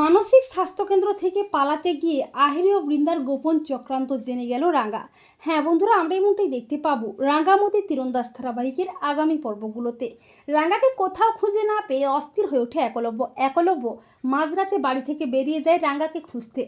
মানসিক স্বাস্থ্যকেন্দ্র থেকে পালাতে গিয়ে আহিরি ও বৃন্দার গোপন চক্রান্ত জেনে গেল রাঙ্গা। হ্যাঁ বন্ধুরা আমরা এমনটাই দেখতে পাবো রাঙ্গামতি তীরন্দাজ ধারাবাহিকের আগামী পর্বগুলোতে। রাঙ্গাকে কোথাও খুঁজে না পেয়ে অস্থির হয়ে ওঠে একলব্য। একলব্য মাঝরাতে বাড়ি থেকে বেরিয়ে যায় রাঙ্গাকে খুঁজতে।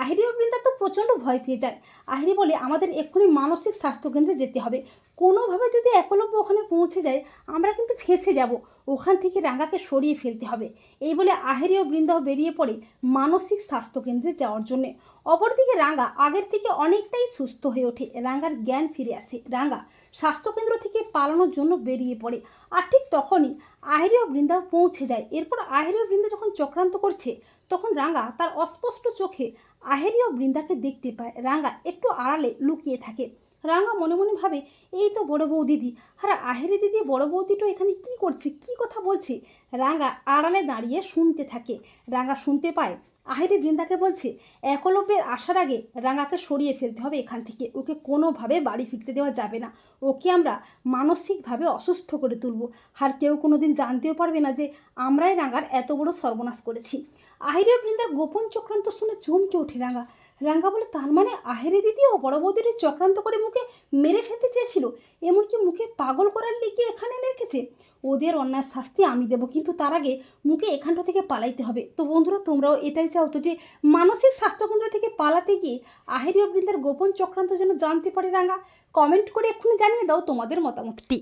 আহিরি ও বৃন্দা তো প্রচণ্ড ভয় পেয়ে যায়। আহিরি বলে, আমাদের এক্ষুনি মানসিক স্বাস্থ্যকেন্দ্রে যেতে হবে। কোনোভাবে যদি একলব্য ওখানে পৌঁছে যায়, আমরা কিন্তু ফেঁসে যাব। ওখান থেকে রাঙ্গাকে সরিয়ে ফেলতে হবে। এই বলে আহেরি ও বৃন্দাও বেরিয়ে পড়ে মানসিক স্বাস্থ্যকেন্দ্রে যাওয়ার জন্যে। অপরদিকে রাঙ্গা আগের থেকে অনেকটাই সুস্থ হয়ে ওঠে। রাঙ্গার জ্ঞান ফিরে আসে। রাঙ্গা স্বাস্থ্যকেন্দ্র থেকে পালানোর জন্য বেরিয়ে পড়ে। আর ঠিক তখনই আহেরি ও বৃন্দা পৌঁছে যায়। এরপর আহেরি ও বৃন্দা যখন চক্রান্ত করছে, তখন রাঙ্গা তার অস্পষ্ট চোখে আহেরি ও বৃন্দাকে দেখতে পায়। রাঙ্গা একটু আড়ালে লুকিয়ে থাকে। রাঙ্গা মনে মনে ভাবে, এই তো বড় বউ দিদি, আর আহেরি দিদি বড় বৌদিটা এখানে কি করছে, কি কথা বলছে? রাঙা আড়ালে দাঁড়িয়ে শুনতে থাকে, রাঙা শুনতে পায়, আহেরি বৃন্দাকে বলছে, একলব্যের আসার আগে রাঙাকে সরিয়ে ফেলতে হবে এখান থেকে, ওকে কোনোভাবে বাড়ি ফিরতে দেওয়া যাবে না, ওকে আমরা মানসিকভাবে অসুস্থ করে তুলব, আর কেউ কোনো দিন জানতেও পারবে না যে আমরাই রাঙার এত বড় সর্বনাশ করেছি। আহেরি বৃন্দার গোপন চক্রান্ত শুনে চমকে ওঠে রাঙ্গা রাঙ্গা বলে তার মানে আহেরি দিদি ও বড় বৌদির চক্রান্ত করে মুখে মেরে ফেলতে চেয়েছিল। এমনকি মুখে পাগল করার লিখে এখানে রেখেছে। ওদের অন্যায় শাস্তি আমি দেবো, কিন্তু তার আগে মুখে এখানটা থেকে পালাইতে হবে। তো বন্ধুরা, তোমরাও এটাই চাও তো যে মানসিক স্বাস্থ্যকেন্দ্র থেকে পালাতে গিয়ে আহেরি ও বৃন্দার গোপন চক্রান্ত যেন জানতে পারে রাঙ্গা। কমেন্ট করে এক্ষুনি জানিয়ে দাও তোমাদের মতামতটি।